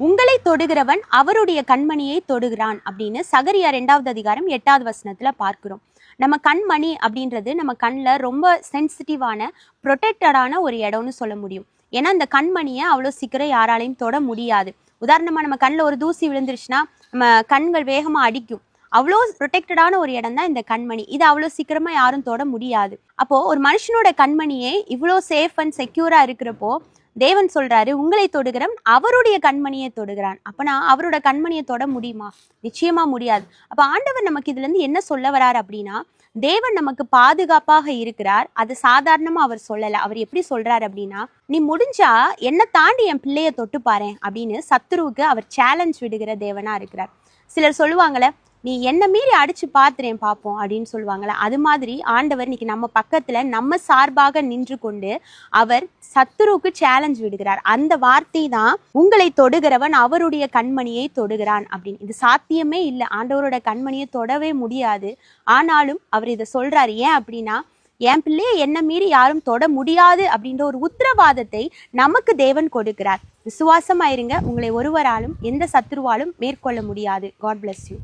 உங்களை தொடுகிறவன் அவருடைய கண்மணியை தொடுகிறான் அப்படின்னு சகரியா ரெண்டாவது அதிகாரம் எட்டாவது வசனத்துல பார்க்கிறோம். நம்ம கண்மணி அப்படின்றது நம்ம கண்ணில் ரொம்ப சென்சிட்டிவான ப்ரொடெக்டடான ஒரு இடம்னு சொல்ல முடியும். ஏன்னா அந்த கண்மணியை அவ்வளோ சீக்கிரம் யாராலையும் தொட முடியாது. உதாரணமாக நம்ம கண்ணில் ஒரு தூசி விழுந்துருச்சுன்னா நம்ம கண்கள் வேகமாக அடிக்கும். அவ்வளோ ப்ரொடெக்டடான ஒரு இடம் தான் இந்த கண்மணி. இது அவ்வளோ சீக்கிரமாக யாரும் தொட முடியாது. அப்போது ஒரு மனுஷனோட கண்மணியே இவ்வளோ சேஃப் அண்ட் செக்யூராக இருக்கிறப்போ தேவன் சொல்றாரு உங்களை தொடுகிறவன் அவருடைய கண்மணியை தொடுகிறான். அப்பனா அவரோட கண்மணியை தொட முடியுமா? நிச்சயமா முடியாது. அப்ப ஆண்டவர் நமக்கு இதுல இருந்து என்ன சொல்ல வரார் அப்படின்னா தேவன் நமக்கு பாதுகாப்பாக இருக்கிறார். அது சாதாரணமா அவர் சொல்லல. அவர் எப்படி சொல்றாரு அப்படின்னா நீ முடிஞ்சா என்ன தாண்டி என் பிள்ளைய தொட்டு பாரு அப்படின்னு சத்துருவுக்கு அவர் சேலஞ்ச் விடுகிற தேவனா இருக்கிறார். சிலர் சொல்லுவாங்களே நீ என்ன மீறி அடிச்சு பார்த்துறேன் பார்ப்போம் அப்படின்னு சொல்லுவாங்கல்ல அது மாதிரி ஆண்டவர் இன்னைக்கு நம்ம பக்கத்துல நம்ம சார்பாக நின்று கொண்டு அவர் சத்துருவுக்கு சேலஞ்ச் விடுகிறார். அந்த வார்த்தை தான் உங்களை தொடுகிறவன் அவருடைய கண்மணியை தொடுகிறான் அப்படின்னு. இது சாத்தியமே இல்லை. ஆண்டவரோட கண்மணியை தொடவே முடியாது. ஆனாலும் அவர் இதை சொல்றாரு. ஏன் அப்படின்னா என் பிள்ளையை என்ன மீறி யாரும் தொட முடியாது அப்படின்ற ஒரு உத்தரவாதத்தை நமக்கு தேவன் கொடுக்கிறார். விசுவாசமாயிருங்க. உங்களை ஒருவராலும் எந்த சத்துருவாலும் மேற்கொள்ள முடியாது. God bless you